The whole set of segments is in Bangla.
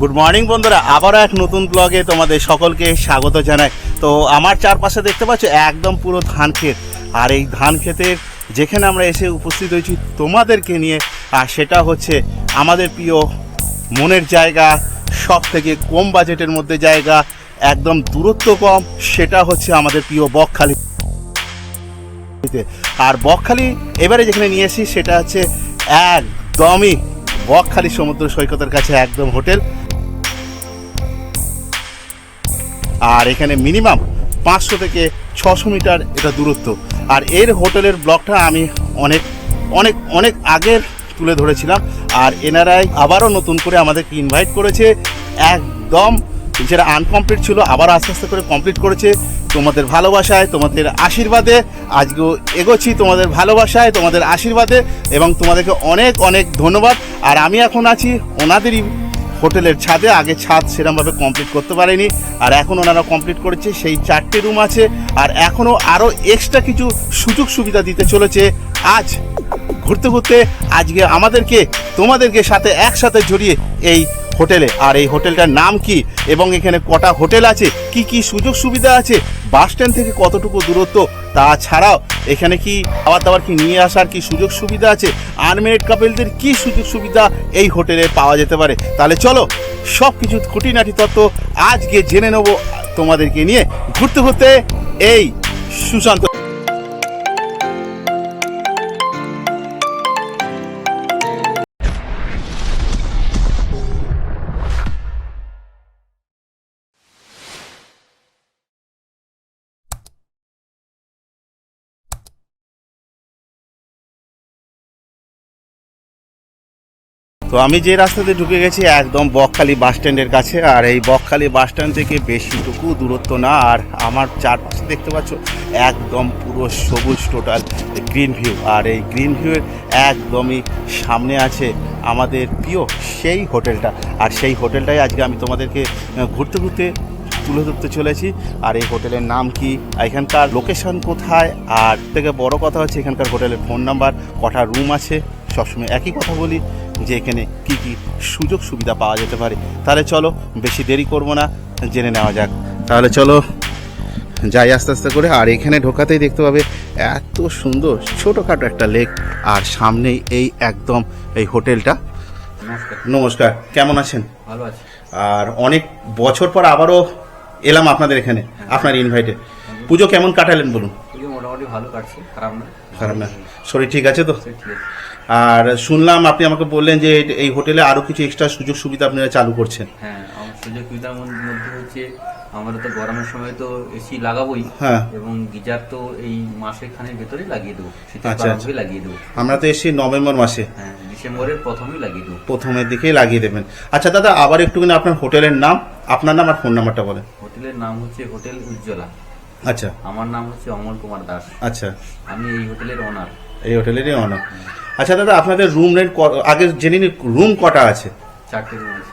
গুড মর্নিং বন্ধুরা। আবারও এক নতুন ব্লগে তোমাদের সকলকে স্বাগত জানাই। তো আমার চারপাশে দেখতে পাচ্ছ, একদম পুরো ধান ক্ষেত। আর এই ধান ক্ষেতের যেখানে আমরা এসে উপস্থিত হয়েছি তোমাদেরকে নিয়ে, আর সেটা হচ্ছে আমাদের প্রিয় মনের জায়গা সব থেকে কম বাজেটের মধ্যে জায়গা, একদম দূরত্ব কম, সেটা হচ্ছে আমাদের প্রিয় বকখালি। আর বকখালি এবারে যেখানে নিয়ে এসেছি, সেটা হচ্ছে একদমই বকখালি সমুদ্র সৈকতের কাছে, একদম হোটেল। আর এখানে মিনিমাম পাঁচশো থেকে ছশো মিটার এটা দূরত্ব। আর এর হোটেলের ব্লগটা আমি অনেক অনেক অনেক আগের তুলে ধরেছিলাম। আর এনারাই আবারও নতুন করে আমাদেরকে ইনভাইট করেছে। একদম যেটা আনকমপ্লিট ছিল, আবার আস্তে আস্তে করে কমপ্লিট করেছে। তোমাদের ভালোবাসায়, তোমাদের আশীর্বাদে, আজকেও এগোচ্ছি তোমাদের ভালোবাসায়, তোমাদের আশীর্বাদে, এবং তোমাদেরকে অনেক অনেক ধন্যবাদ। আর আমি এখন আছি ওনাদেরই হোটেলের ছাদে, আগে ছাদ সেরমভাবে কমপ্লিট করতে পারেনি, আর এখন ওনারা কমপ্লিট করেছে, সেই চারটে রুম আছে, আর এখনও আরও এক্সট্রা কিছু সুযোগ সুবিধা দিতে চলেছে। আজ ঘুরতে ঘুরতে আজকে আমাদেরকে, তোমাদেরকে সাথে একসাথে জড়িয়ে এই হোটেলে। আর এই হোটেলটার নাম কি? এবং এখানে কটা হোটেল আছে? কি কি সুযোগ সুবিধা আছে? বাস স্ট্যান্ড থেকে কতটুকু দূরত্ব? তাছাড়াও, এখানে কি খাবার দাবার কি নিয়ে আসার কি সুযোগ সুবিধা আছে? আনমেরিড কাপেলদের কি সুযোগ সুবিধা এই হোটেলে পাওয়া যেতে পারে? তাহলে চলো সব কিছু খুঁটিনাটি তত্ত্ব আজকে জেনে নেব তোমাদেরকে নিয়ে। ঘুরতে ঘুরতে এই সুশান্ত তো আমি যে রাস্তাতে ঢুকে গেছি, একদম বকখালি বাস স্ট্যান্ডের কাছে। আর এই বকখালি বাস স্ট্যান্ড থেকে বেশিটুকু দূরত্ব না। আর আমার চারপাশে দেখতে পাচ্ছ, একদম পুরো সবুজ টোটাল গ্রিন ভিউ। আর এই গ্রিন ভিউয়ের একদমই সামনে আছে আমাদের প্রিয় সেই হোটেলটা। আর সেই হোটেলটাই আজকে আমি তোমাদেরকে ঘুরতে ঘুরতে তুলে ধরতে চলেছি। আর এই হোটেলের নাম কি? এখানকার লোকেশন কোথায়? আর থেকে বড় কথা হচ্ছে, এখানকার হোটেলের ফোন নাম্বার, কটা রুম আছে? সবসময় একই কথা বলি যে এখানে কি কি সুযোগ সুবিধা পাওয়া যেতে পারে। তাহলে চলো বেশি দেরি করব না জেনে নেওয়া যাক। তাহলে চলো যাই আস্তে আস্তে করে। আর এখানে ঢোকাতেই দেখতে পাবে এত সুন্দর ছোটোখাটো একটা লেক। আর সামনেই এই একদম এই হোটেলটা। নমস্কার। কেমন আছেন? ভালো আছি। আর অনেক বছর পর আবারও এলাম আপনাদের এখানে আপনার ইনভাইটে পুজো কেমন কাটালেন বলুন? মোটামুটি ভালো কাটছে খারাপ না। খারাপ না। শরীর ঠিক আছে তো? ঠিক আর শুনলাম আপনি আমাকে বললেন যে এই- হোটেলে আরও কিছু এক্সট্রা সুযোগ সুবিধা আপনারা চালু করছেন। হ্যাঁ আমার সুযোগ সুবিধার মধ্যে হচ্ছে আমরা তো গরমের সময় তো এসি লাগাবোই হ্যাঁ। এবং গিজার তো এই মাসে খানের ভেতরেই লাগিয়ে দেবো শীতের আচ্ছা, লাগিয়ে দেবো। আমরা তো এসেছি নভেম্বর মাসে। হ্যাঁ ডিসেম্বরের প্রথমেই লাগিয়ে দেবো। প্রথমের দিকেই লাগিয়ে দেবেন। আচ্ছা দাদা আবার একটুখানি আপনার হোটেলের নাম আপনার নাম আর ফোন নাম্বারটা বলেন। হোটেলের নাম হচ্ছে হোটেল উজ্জ্বলা। আচ্ছা। আমার নাম হচ্ছে অমল কুমার দাস। আচ্ছা। আমি এই হোটেলের ওনার এই হোটেলেরই অনার আচ্ছা দাদা আপনাদের রুম রেন্ট আগে জেনে নিন রুম কটা আছে?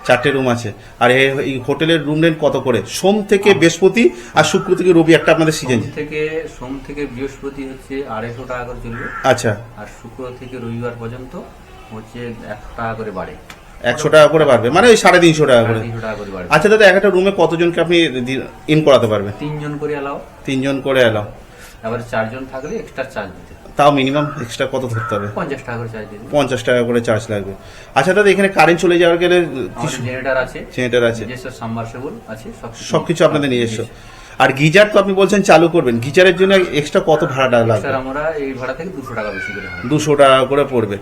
চারটে রুম আছে। আর এই এই হোটেলের রুম রেন্ট কত করে? সোম থেকে বৃহস্পতি আর শুক্র থেকে রবি একটা আপনাদের সিজন। থেকে সোম থেকে বৃহস্পতি হচ্ছে আড়াইশো টাকা করে চলবে। আচ্ছা। আর শুক্র থেকে রবিবার পর্যন্ত হচ্ছে একশো টাকা করে বাড়ে। একশো টাকা করে বাড়বে। মানে ওই সাড়ে তিনশো টাকা করে। আচ্ছা দাদা একটা রুমে কতজনকে আপনি ইন করাতে পারবেন? তিনজন করে এলাও তিনজন করে এলাও আবার চারজন থাকলে এক্সট্রা চার্জ দিতে তাও মিনিমাম এক্সট্রা কত ধরতে হবে? পঞ্চাশ টাকা করে চার্জ দিতে পঞ্চাশ টাকা করে চার্জ লাগবে। আচ্ছা দাদা এখানে কারেন্ট চলে যাওয়ার গেলে জেনারেটর আছে। জেনারেটর আছে। নিজস্ব সাবমার্সেবল আছে সব সবকিছু আপনাদের নিজস্ব। আর গিজার তো আপনি বলছেন চালু করবেন। গিজারের জন্য এক্সট্রা কত ভাড়াটা লাগবে? স্যার আমরা এই ভাড়া থেকে দুশো টাকা বেশি করে দুশো টাকা করে পড়বে।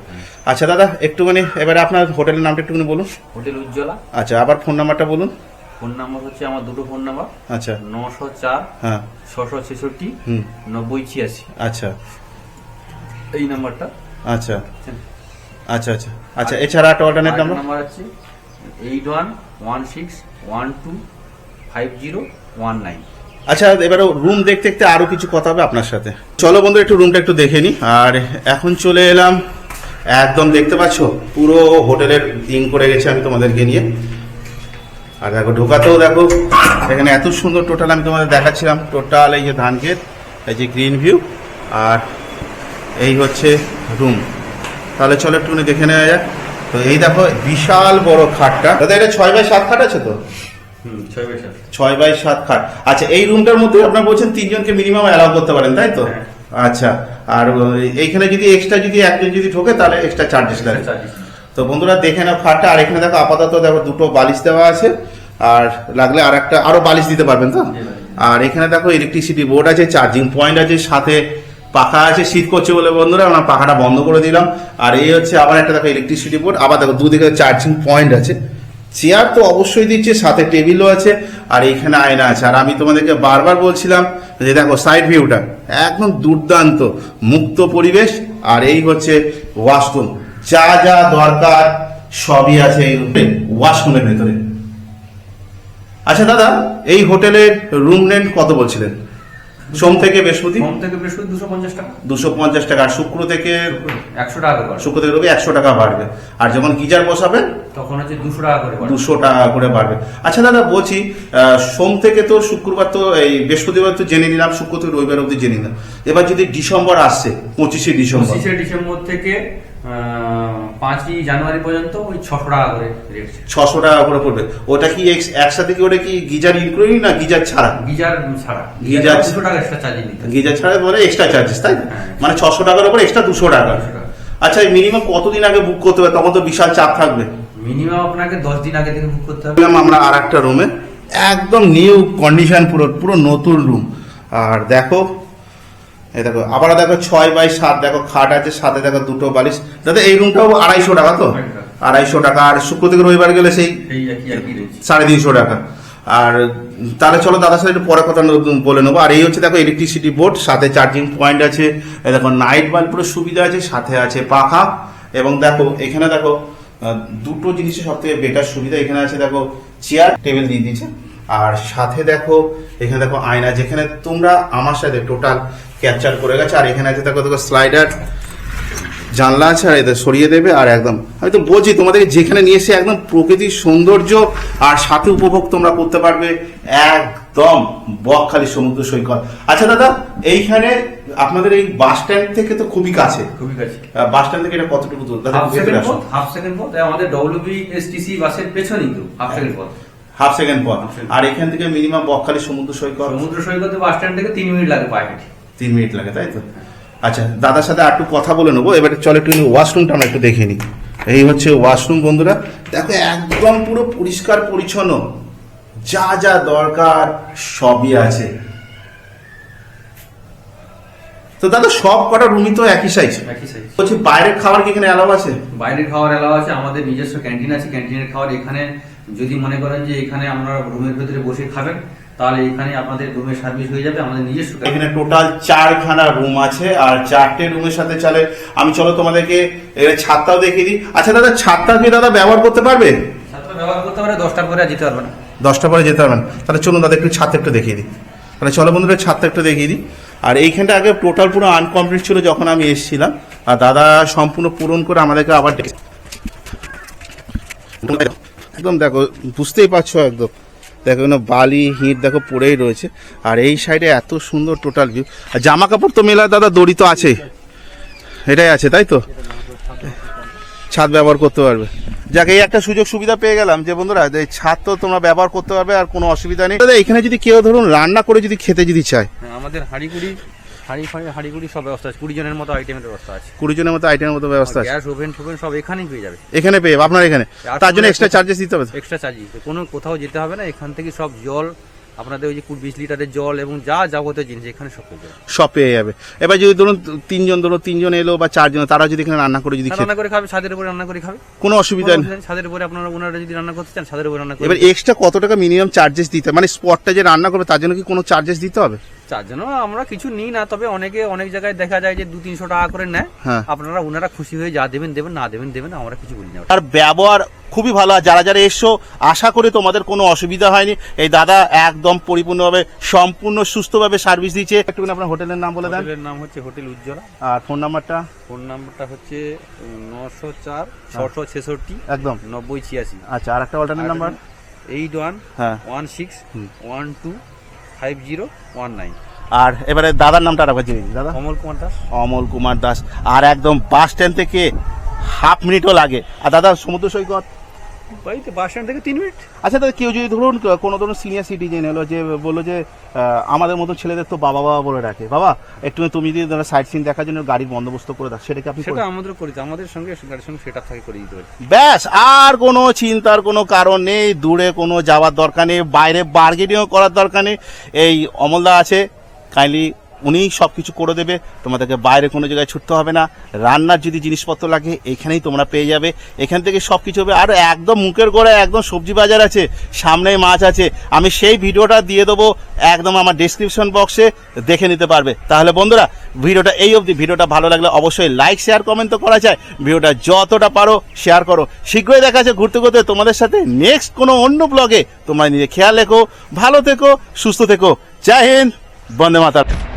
আচ্ছা দাদা একটুখানি এবারে আপনার হোটেলের নামটা একটুখানি বলুন। হোটেল উজ্জ্বলা। আচ্ছা আবার ফোন নাম্বারটা বলুন। ফোন নাম্বার হচ্ছে আমার দুটো ফোন নাম্বার আচ্ছা। নশো চার হ্যাঁ। ছশো ছেষট্টি হুম। নব্বই ছিয়াশি। আচ্ছা। এই নাম্বারটা আচ্ছা। আচ্ছা আচ্ছা। আচ্ছা এছাড়া একটা অল্টারনেট নাম্বার নাম্বার আছে। Eight one one six one two five zero one nine আচ্ছা এবারে রুম দেখতে দেখতে আরও কিছু কথা হবে আপনার সাথে। চলো বন্ধু একটু রুমটা একটু দেখে নি আর এখন চলে এলাম, একদম দেখতে পাচ্ছ, পুরো হোটেলের ইন করে গেছে আমি তোমাদেরকে নিয়ে। আর দেখো, ঢোকাতেও দেখো, এখানে এত সুন্দর টোটাল আমি তোমাদের দেখাচ্ছিলাম। টোটাল এই যে ধান ক্ষেত এই যে গ্রিন ভিউ আর এই হচ্ছে রুম তাহলে চলো একটুখানি দেখে নেওয়া যাক। তো এই দেখো, বিশাল বড় খাটটা। দাদা, এটা ছয় বাই সাত খাট আছে তো? ছয় বাই সাত। খাট। আচ্ছা এই রুমটার মধ্যে আপনার বলছেন তিনজনকে মিনিমাম অ্যালাউ করতে পারেন তাই তো? হ্যাঁ। আচ্ছা আর এইখানে যদি এক্সট্রা যদি একজন যদি ঢোকে তাহলে এক্সট্রা চার্জেস লাগে। তো বন্ধুরা দেখে নাও খাটটা। আর এখানে দেখো আপাতত দেখো দুটো বালিশ দেওয়া আছে। আর লাগলে আর একটা আরও বালিশ দিতে পারবেন তো? আর এখানে দেখো ইলেকট্রিসিটি বোর্ড আছে চার্জিং পয়েন্ট আছে সাথে পাখা আছে শীত করছে বলে বন্ধুরা আমরা পাখাটা বন্ধ করে দিলাম। আর এই হচ্ছে আবার একটা দেখো ইলেকট্রিসিটি বোর্ড আবার দেখো দুদিকে চার্জিং পয়েন্ট আছে। চেয়ার তো অবশ্যই দিচ্ছে, সাথে টেবিলও আছে, আর এইখানে আয়না আছে। আর আমি তোমাদেরকে বারবার বলছিলাম যে দেখো সাইড ভিউটা একদম দুর্দান্ত, মুক্ত পরিবেশ, আর এই হচ্ছে ওয়াশরুম যা যা দরকার সবই আছে এই ওয়াশরুমের ভেতরে। আচ্ছা দাদা, এই হোটেলের রুম রেন্ট কত বলছিলেন? সোম থেকে বৃহস্পতি? সোম থেকে বৃহস্পতি দুশো পঞ্চাশ টাকা। দুশো পঞ্চাশ টাকা। আর শুক্র থেকে একশো টাকা করে। শুক্র থেকে রবি একশো টাকা বাড়বে। আর যখন গিজার বসাবেন তখন হচ্ছে দুশো টাকা করে। দুশো টাকা করে বাড়বে। আচ্ছা দাদা বলছি সোম থেকে তো শুক্রবার তো এই বৃহস্পতিবার তো জেনে নিলাম শুক্র থেকে রবিবার অবধি জেনে নিলাম। এবার যদি ডিসেম্বর আসছে পঁচিশে ডিসেম্বর। পঁচিশে ডিসেম্বর থেকে পাঁচই জানুয়ারি পর্যন্ত ওই ছশো টাকা করে রেট ছশো টাকা করে পড়বে। ওটা কি এক্স- একসাথে কি ওটা কি গিজার ইনক্লুডিং না গিজার ছাড়া? গিজার ছাড়া। গিজার দুশো টাকা এক্সট্রা চার্জ নিতে গিজার ছাড়া মানে এক্সট্রা চার্জেস তাই হ্যাঁ। মানে ছশো টাকার উপর এক্সট্রা দুশো টাকা। 200 আচ্ছা মিনিমাম কতদিন আগে বুক করতে হবে? তখন তো বিশাল চাপ থাকবে। মিনিমাম আপনাকে দশ দিন আগে থেকে বুক করতে হবে। আমরা আর একটা রুমে একদম নিউ কন্ডিশন পুরো পুরো নতুন রুম আর দেখো দেখো আবার দেখো ছয় বাই সাত দেখো খাট আছে সাথে দেখো দুটো বালিশ। দাদা এই রুমটাও আড়াইশো টাকা তো? আড়াইশো টাকা। আর শুক্র থেকে রবিবার গেলে সেই সাড়ে তিনশো টাকা। আর তাহলে চলো দাদার সাথে একটু পরে কথা বলে নেব। আর এই হচ্ছে দেখো ইলেকট্রিসিটি বোর্ড সাথে চার্জিং পয়েন্ট আছে। দেখো নাইট বাল্বের সুবিধা আছে সাথে আছে পাখা। এবং দেখো এখানে দেখো দুটো জিনিসের সব থেকে বেটার সুবিধা এখানে আছে দেখো চেয়ার টেবিল দিয়ে দিয়েছে। আর সাথে দেখো এখানে দেখো আয়না যেখানে তোমরা আমার সাথে টোটাল ক্যাপচার করে গেছে আর এখানে আছে দেখো দেখো স্লাইডার জানলা আছে আর এদের সরিয়ে দেবে আর একদম আমি তো বলছি তোমাদের যেখানে নিয়ে এসে একদম প্রকৃতির সৌন্দর্য আর সাথে উপভোগ তোমরা করতে পারবে একদম বকখালি সমুদ্র সৈকত। আচ্ছা দাদা এইখানে আপনাদের এই বাস স্ট্যান্ড থেকে তো খুবই কাছে। খুবই কাছে। বাস স্ট্যান্ড থেকে এটা কতটুকু দূর? দাদা হাফ সেকেন্ড পথ হাফ সেকেন্ড পথ এই আমাদের ডব্লিউবি এসটিসি বাসের পেছনেই তো হাফ সেকেন্ড পথ। হাফ সেকেন্ড পর আর এখান থেকে মিনিমাম বকখালি সমুদ্র সৈকত? সমুদ্র সৈকতে বাস স্ট্যান্ড থেকে তিন মিনিট লাগে পায়ে হেঁটে। তিন মিনিট লাগে তাই তো? আচ্ছা দাদার সাথে আর একটু কথা বলে নেব। এবারে চলো একটু ওয়াশরুমটা আমরা একটু দেখে নিই। এই হচ্ছে ওয়াশরুম বন্ধুরা। দেখো একদম পুরো পরিষ্কার পরিচ্ছন্ন। যা যা দরকার সবই আছে। তো দাদা সব কটা রুমই তো একই সাইজ একই সাইজ বলছি বাইরের খাবার কি এখানে অ্যালাউ আছে? বাইরের খাবার এলাও আছে আমাদের নিজস্ব ক্যান্টিন আছে ক্যান্টিনের খাবার এখানে যদি মনে করেন যে এখানে আমরা রুমের ভেতরে বসে খাবেন তাহলে এখানে আপনাদের রুমের সার্ভিস হয়ে যাবে আমাদের নিজস্ব এখানে টোটাল চারখানা রুম আছে আর চারটে রুমের সাথে চলে। আমি চলো তোমাদেরকে ছাদটাও দেখিয়ে দিই। আচ্ছা দাদা ছাদটা কি দাদা ব্যবহার করতে পারবে? ছাত্র ব্যবহার করতে পারে দশটার পরে যেতে পারবে না। দশটা পরে যেতে পারবেন তাহলে চলুন দাদা একটু ছাদটা একটু দেখিয়ে দিই। তাহলে চলো বন্ধুরা ছাদটা একটু দেখিয়ে দিই। আর এইখানটা আগে টোটাল পুরো আনকমপ্লিট ছিল যখন আমি এসেছিলাম। আর দাদা সম্পূর্ণ পূরণ করে আমাদেরকে আবার একদম দেখো বুঝতেই পারছ একদম। দেখো এখানে বালি হিট দেখো পড়েই রয়েছে। আর এই সাইডে এত সুন্দর টোটাল ভিউ আর জামা কাপড় তো মেলা দাদা দড়ি তো আছেই। এটাই আছে তাই তো? ছাদ ব্যবহার করতে পারবে। যাক এই একটা সুযোগ সুবিধা পেয়ে গেলাম যে বন্ধুরা এই ছাদ তো তোমরা ব্যবহার করতে পারবে আর কোনো অসুবিধা নেই। দাদা এখানে যদি কেউ ধরুন রান্না করে যদি খেতে যদি চায়। হ্যাঁ, আমাদের হাঁড়িগুড়ি হাঁড়ি ফাঁড়ি হাঁড়িগুড়ি সব ব্যবস্থা আছে। কুড়ি জনের মতো আইটেমের ব্যবস্থা আছে। কুড়ি জনের মতো আইটেমের মতো ব্যবস্থা আছে? গ্যাস ওভেন ফোভেন সব এখানেই পেয়ে যাবে। এখানে পেয়ে আপনার এখানে? তার জন্য এক্সট্রা চার্জেস দিতে হবে এক্সট্রা চার্জ দিতে কোনো কোথাও যেতে হবে না এখান থেকে সব জল আপনাদের ওই যে বিশ লিটারের জল এবং যা যাবতীয় জিনিস এখানে সব পেয়ে যাবে। সব পেয়ে যাবে। এবার যদি ধরুন তিনজন ধরুন তিনজন এলো বা চারজন তারা যদি এখানে রান্না করে যদি রান্না করে খাবে ছাদের উপরে রান্না করে খাবে। কোনো অসুবিধা নেই। ছাদের উপরে আপনারা ওনারা যদি রান্না করতে চান ছাদের উপরে রান্না করে এবার এক্সট্রা কত টাকা মিনিমাম চার্জেস দিতে? মানে স্পটটা যে রান্না করবে তার জন্য কি কোনো চার্জেস দিতে হবে? চার জন্য আমরা কিছু নিই না তবে অনেকে অনেক জায়গায় দেখা যায় যে দু তিনশো টাকা করে নেয়। হ্যাঁ। আপনারা ওনারা খুশি হয়ে যা দেবেন দেবেন না দেবেন দেবেন আমরা কিছু বলি না। তার ব্যবহার খুবই ভালো। আর যারা যারা এসছো আশা করি তোমাদের কোনো অসুবিধা হয়নি। এই দাদা একদম পরিপূর্ণভাবে সম্পূর্ণ সুস্থভাবে সার্ভিস দিচ্ছে। একটু আপনার হোটেলের নাম বলে দেন। হোটেলের নাম হচ্ছে হোটেল উজ্জ্বলা। আর ফোন নাম্বারটা? ফোন নাম্বারটা হচ্ছে নশো চার ছশো ছেষট্টি একদম। নব্বই ছিয়াশি। আচ্ছা আর একটা অল্টারনেট নাম্বার এইট ওয়ান হ্যাঁ। One six one two five zero one nine আর এবারে দাদার নামটা রাখো জেনে দাদা? অমল কুমার দাস। অমল কুমার দাস। আর একদম বাস স্ট্যান্ড থেকে হাফ মিনিটও লাগে। আর দাদা সমুদ্র সৈকত? বাড়িতে বাস স্ট্যান্ড থেকে তিন মিনিট। আচ্ছা দাদা কেউ যদি ধরুন কোনো ধরুন সিনিয়র সিটিজেন এলো যে বলল যে আমাদের মতো ছেলেদের তো বাবা বাবা বলে ডাকে। বাবা একটু তুমি যদি ধরো সাইড সিন দেখার জন্য গাড়ির বন্দোবস্ত করে দাও সেটা কি আপনি সেটা? আমাদের করি আমাদের সঙ্গে গাড়ির সঙ্গে সেটা থাকে করে দিতে ব্যাস আর কোনো চিন্তার কোনো কারণ নেই। দূরে কোনো যাওয়ার দরকার নেই। বাইরে বার্গেনিংও করার দরকার নেই। এই অমলদা আছে কাইন্ডলি উনি সব কিছু করে দেবে, তোমাদেরকে বাইরে কোনো জায়গায় ছুটতে হবে না। রান্নার যদি জিনিসপত্র লাগে, এখানেই তোমরা পেয়ে যাবে। এখান থেকে সব কিছু হবে। আর একদম মুখের গোড়ায় একদম সবজি বাজার আছে, সামনেই মাছ আছে। আমি সেই ভিডিওটা দিয়ে দেবো, একদম আমার ডিসক্রিপশন বক্সে দেখে নিতে পারবে। তাহলে বন্ধুরা, ভিডিওটা এই অবধি। ভিডিওটা ভালো লাগলে অবশ্যই লাইক শেয়ার কমেন্ট তো করা যায়। ভিডিওটা যতটা পারো শেয়ার করো। শীঘ্রই দেখা যাচ্ছে ঘুরতে ঘুরতে তোমাদের সাথে নেক্সট কোনো অন্য ব্লগে তোমরা নিজে খেয়াল রেখো, ভালো থেকো, সুস্থ থেকো। জয় হিন্দ, বন্দে মাতার